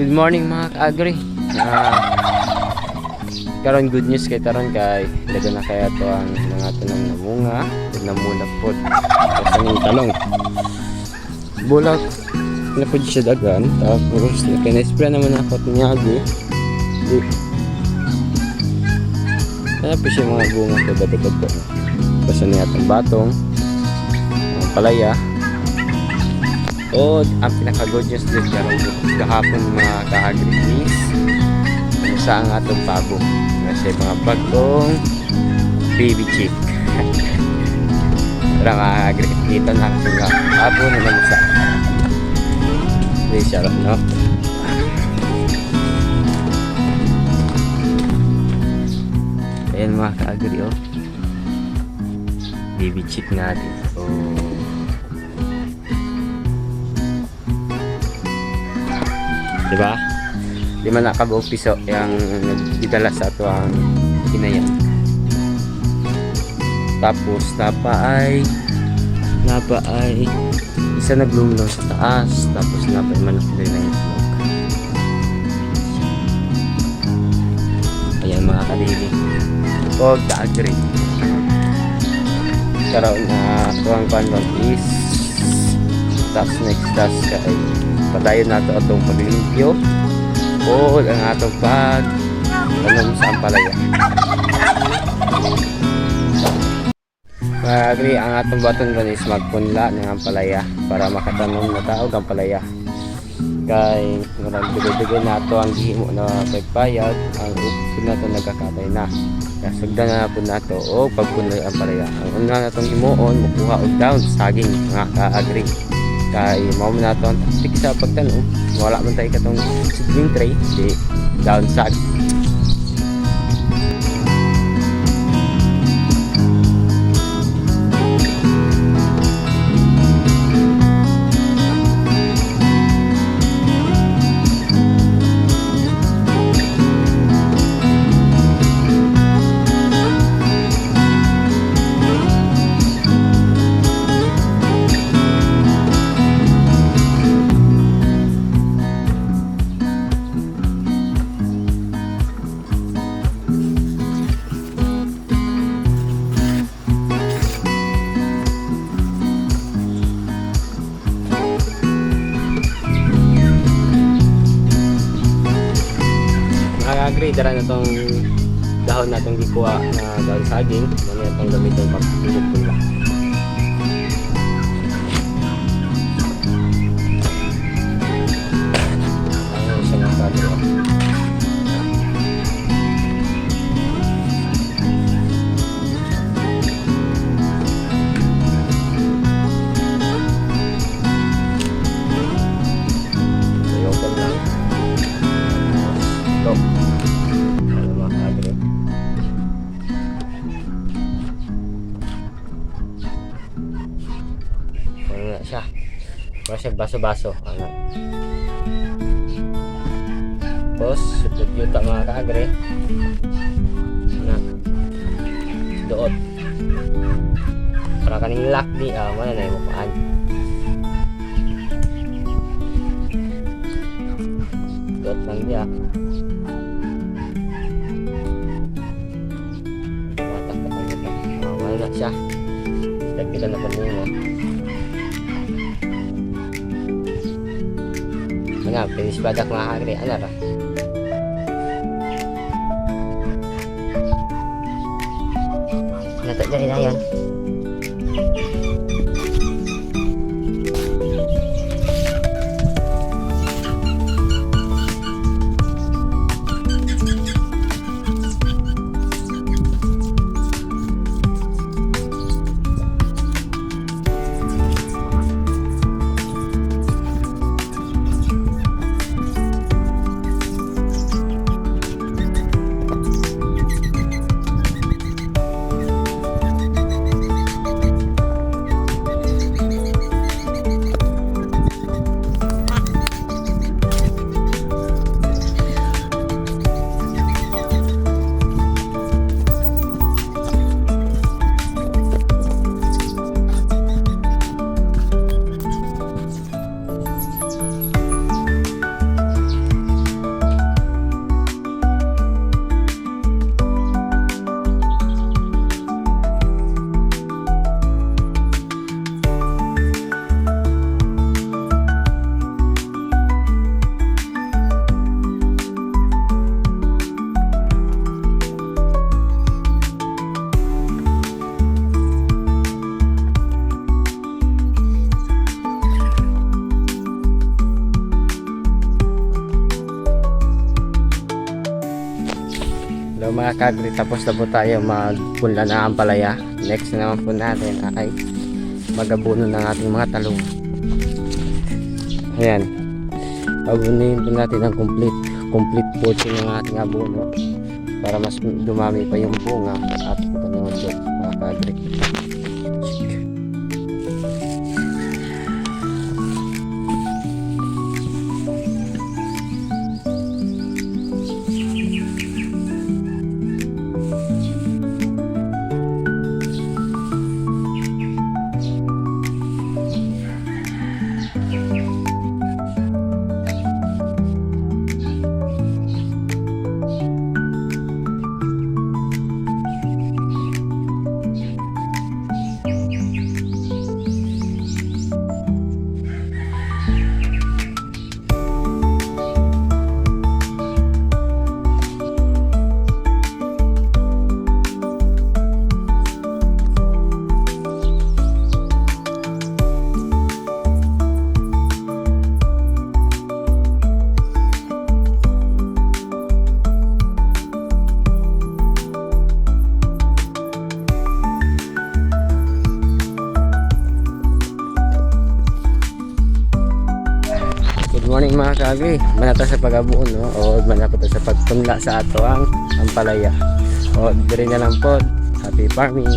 Good morning mga ka-agri. Ah, karon good news kay taron kay dagan na kaya to ang mga tanong na bunga, na mulak pod. Kasi ning talong. Bulak na pod siya dagan tapos kina-spray naman ako tinyagi. Tapos yung mga bunga ko dadagdag ko. Basta niya itong batong, palaya, o ang pinaka-good news din karon kahapon mga ka-agri is kung sa ang atong pabo kasi mga bagong baby chick. Para agri dito na kasi nga pabo na namusa hindi siya no? Ayan mga ka-agri oh. Baby chick natin oh Di ba? Di man nakabuo piso yung nagdidala sa ato ang inayan. Tapos napa ay napa ay isa naglumlo sa taas tapos napa ay din na itlog. Ayan mga kalili. Huwag ka-agree. Karoon na ito ang panlong is tapos next task ay padayon nato atong paglimpyo o ang atong pag tanong sa ampalaya Magagri ang atong baton ron is magpunla ng ampalaya para makatanong na tao ang palaya. Kay ngarang bigay-bigay nato ang gihimo na pagpayag ang upod nato nagkakatay na. Kaya sugdan na po nato o pagpunla ang palaya. Ang una natong himuon mukuha og down saging nga ka-agree kay mao man nato ang taktik sa pagtanong wala man tayo katong seedling tray. Di down dara na tong dahon natong gikuha na dahon saging. Ano itong gamitin pag siya baso-baso. Ano. Tapos, sunod yung ta mga kaagre. Na. Doot. Para kaning lock di, ah, mana na yung mukhaan. Doot lang di, ah. Wala na siya. Dagdagan na pa niyo Ano, pinis badak mga kagre. Ano ra? Nato dyan na yan. Mga kagri, tapos na po tayo magpunla na ang palaya. Next na naman po natin ay magabuno ng ating mga talong. Ayan. Abunin po natin ang complete complete potting ng ating abono para mas dumami pa yung bunga at po mga kagri. Morning mga kagri. Manata sa pag-abuon no o manata sa pagtunla sa ato ang ampalaya. O diri na lang po. Happy farming.